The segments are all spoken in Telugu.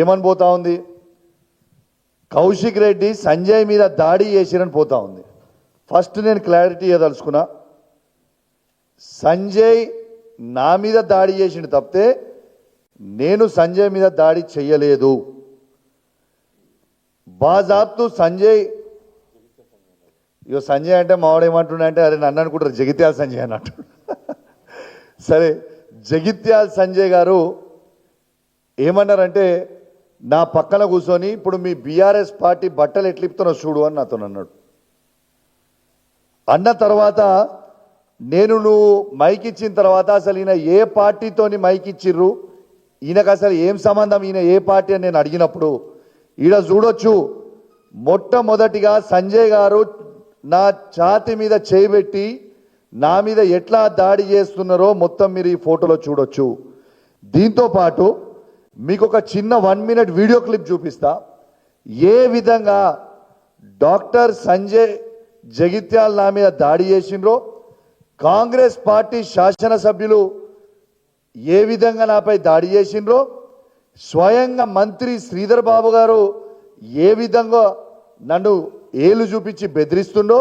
ఏమని పోతా ఉంది? కౌశిక్ రెడ్డి సంజయ్ మీద దాడి చేసిరని పోతా ఉంది. ఫస్ట్ నేను క్లారిటీ ఇవ్వదలుచుకున్నా సంజయ్ నా మీద దాడి చేసిండు తప్పితే నేను సంజయ్ మీద దాడి చెయ్యలేదు బాజాబ్తు సంజయ్ ఇగో సంజయ్ అంటే మావాడు ఏమంటున్నా అంటే అరే నన్ను అనుకుంటారు జగిత్యాల సంజయ్ అన్నట్టు. సరే జగిత్యాల సంజయ్ గారు ఏమన్నారంటే నా పక్కన కూర్చొని ఇప్పుడు మీ బీఆర్ఎస్ పార్టీ బట్టలు ఎట్లిపుతున్నా చూడు అని నాతో అన్నాడు. అన్న తర్వాత నేను నువ్వు మైక్ ఇచ్చిన తర్వాత అసలు ఈయన ఏ పార్టీతోని మైక్ ఇచ్చిర్రు? ఈయనకు అసలు ఏం సంబంధం? ఈయన ఏ పార్టీ అని నేను అడిగినప్పుడు ఈడ చూడొచ్చు మొట్టమొదటిగా సంజయ్ గారు నా ఛాతి మీద చేయబెట్టి నా మీద ఎట్లా దాడి చేస్తున్నారో మొత్తం మీరు ఈ ఫోటోలో చూడొచ్చు. దీంతో పాటు మీకు ఒక చిన్న వన్ మినిట్ వీడియో క్లిప్ చూపిస్తా. ఏ విధంగా డాక్టర్ సంజయ్ జగిత్యాల నా మీద దాడి చేసిండ్రో కాంగ్రెస్ పార్టీ శాసనసభ్యులు ఏ విధంగా నాపై దాడి చేసిండ్రో స్వయంగా మంత్రి శ్రీధర్ బాబు గారు ఏ విధంగా నన్ను ఏలు చూపించి బెదిరిస్తుండో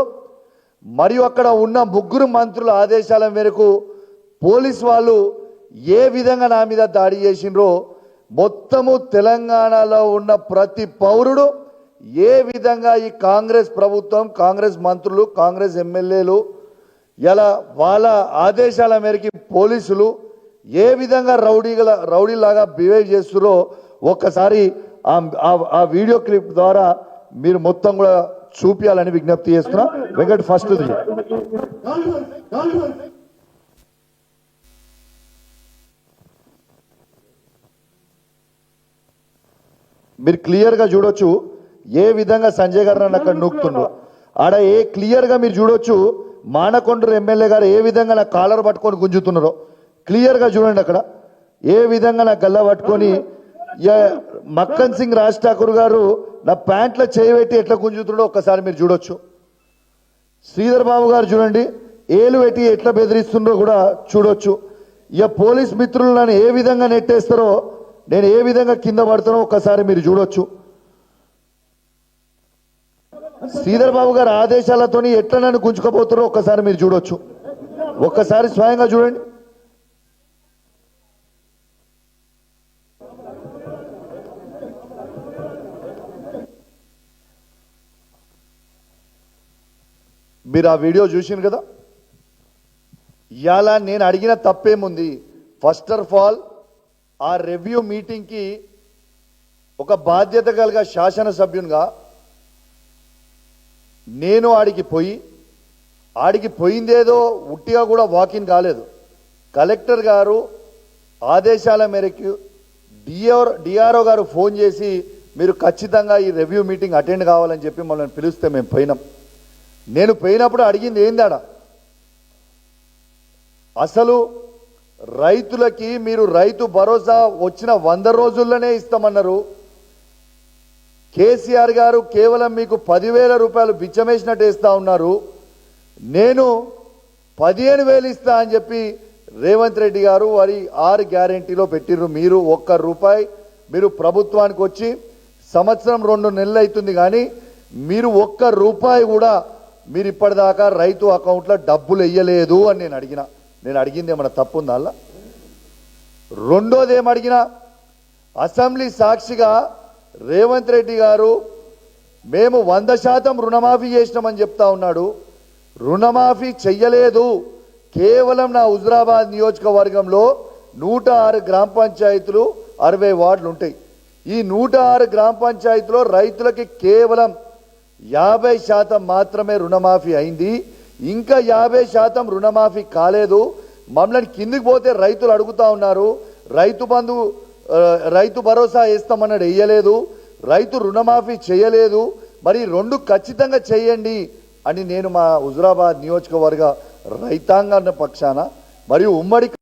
మరియు అక్కడ ఉన్న ముగ్గురు మంత్రుల ఆదేశాల మేరకు పోలీస్ వాళ్ళు ఏ విధంగా నా మీద దాడి చేసిండ్రో మొత్తము తెలంగాణలో ఉన్న ప్రతి పౌరుడు ఏ విధంగా ఈ కాంగ్రెస్ ప్రభుత్వం కాంగ్రెస్ మంత్రులు కాంగ్రెస్ ఎమ్మెల్యేలు ఇలా వాళ్ళ ఆదేశాల మేరకి పోలీసులు ఏ విధంగా రౌడీల రౌడీలాగా బిహేవ్ చేస్తురో ఒక్కసారి ఆ- ఆ వీడియో క్లిప్ ద్వారా మీరు మొత్తం కూడా చూపించాలని విజ్ఞప్తి చేస్తున్నా. వెంకట్ ఫస్ట్ మీరు క్లియర్గా చూడొచ్చు ఏ విధంగా సంజయ్ గారు నన్ను అక్కడ నూకుతుండ్రు ఆడ ఏ క్లియర్గా మీరు చూడొచ్చు మానకొండూరు ఎమ్మెల్యే గారు ఏ విధంగా నా కాలర్ పట్టుకొని గుంజుతున్నారో. క్లియర్గా చూడండి అక్కడ. ఏ విధంగా నా గల్ల పట్టుకొని మక్కన్ సింగ్ రాజ్ ఠాకూర్ గారు నా ప్యాంట్లో చేయబెట్టి ఎట్లా గుంజుతున్నాడో ఒక్కసారి మీరు చూడొచ్చు. శ్రీధర్ బాబు గారు చూడండి ఏలు పెట్టి ఎట్లా బెదిరిస్తుండో కూడా చూడొచ్చు. ఇక పోలీస్ మిత్రులు నన్ను ఏ విధంగా నెట్టేస్తారో నేను ఏ విధంగా కింద పడుతున్నా ఒక్కసారి మీరు చూడొచ్చు. శ్రీధర్ బాబు గారి ఆదేశాలతోని ఎట్లా నన్ను గుంజుకపోతున్నారో ఒక్కసారి మీరు చూడొచ్చు. ఒక్కసారి స్వయంగా చూడండి. మీరు ఆ వీడియో చూసింది కదా? ఇలా నేను అడిగిన తప్పేముంది? ఫస్ట్ ఆఫ్ ఆల్ ఆ రివ్యూ మీటింగ్కి ఒక బాధ్యత కలిగ శాసనసభ్యునిగా నేను ఆడికి పోయి ఆడికి పోయిందేదో ఉట్టిగా కూడా వాకిన్ కాలేదు. కలెక్టర్ గారు ఆదేశాల మేరకు డిఆర్ డిఆర్ఓ గారు ఫోన్ చేసి మీరు ఖచ్చితంగా ఈ రివ్యూ మీటింగ్ అటెండ్ కావాలని చెప్పి మమ్మల్ని పిలిస్తే మేము పోయినాం. నేను పోయినప్పుడు అడిగింది ఏందాడా అసలు రైతులకి మీరు రైతు భరోసా వచ్చిన వంద రోజుల్లోనే ఇస్తామన్నారు. కేసీఆర్ గారు కేవలం మీకు పదివేల రూపాయలు బిచ్చమేసినట్టు ఇస్తా ఉన్నారు. నేను పదిహేను వేలు ఇస్తా అని చెప్పి రేవంత్ రెడ్డి గారు వారి ఆరు గ్యారెంటీలో పెట్టిర్రు. మీరు ఒక్క రూపాయి మీరు ప్రభుత్వానికి వచ్చి సంవత్సరం రెండు నెలలు అవుతుంది కానీ మీరు ఒక్క రూపాయి కూడా మీరు ఇప్పటిదాకా రైతు అకౌంట్లో డబ్బులు వెయ్యలేదు అని నేను అడిగిన. నేను అడిగింది ఏమన్నా తప్పు ఉందా అలా రెండోది ఏమడిగినా అడిగినా అసెంబ్లీ సాక్షిగా రేవంత్ రెడ్డి గారు మేము వంద శాతం రుణమాఫీ చేసినామని చెప్తా ఉన్నాడు. రుణమాఫీ చెయ్యలేదు. కేవలం నా హుజరాబాద్ నియోజకవర్గంలో నూట ఆరు గ్రామ పంచాయతీలు అరవై వార్డులు ఉంటాయి. ఈ నూట ఆరు గ్రామ పంచాయతీలో రైతులకి కేవలం యాభై శాతం మాత్రమే రుణమాఫీ అయింది. ఇంకా యాభై శాతం రుణమాఫీ కాలేదు. మమ్మల్ని కిందికి పోతే రైతులు అడుగుతా ఉన్నారు. రైతు బంధు రైతు భరోసా వేస్తామన్నాడు వేయలేదు రైతు రుణమాఫీ చేయలేదు. మరి రెండు ఖచ్చితంగా చేయండి అని నేను మా హుజురాబాద్ నియోజకవర్గ రైతాంగాన్ని పక్షాన మరియు ఉమ్మడి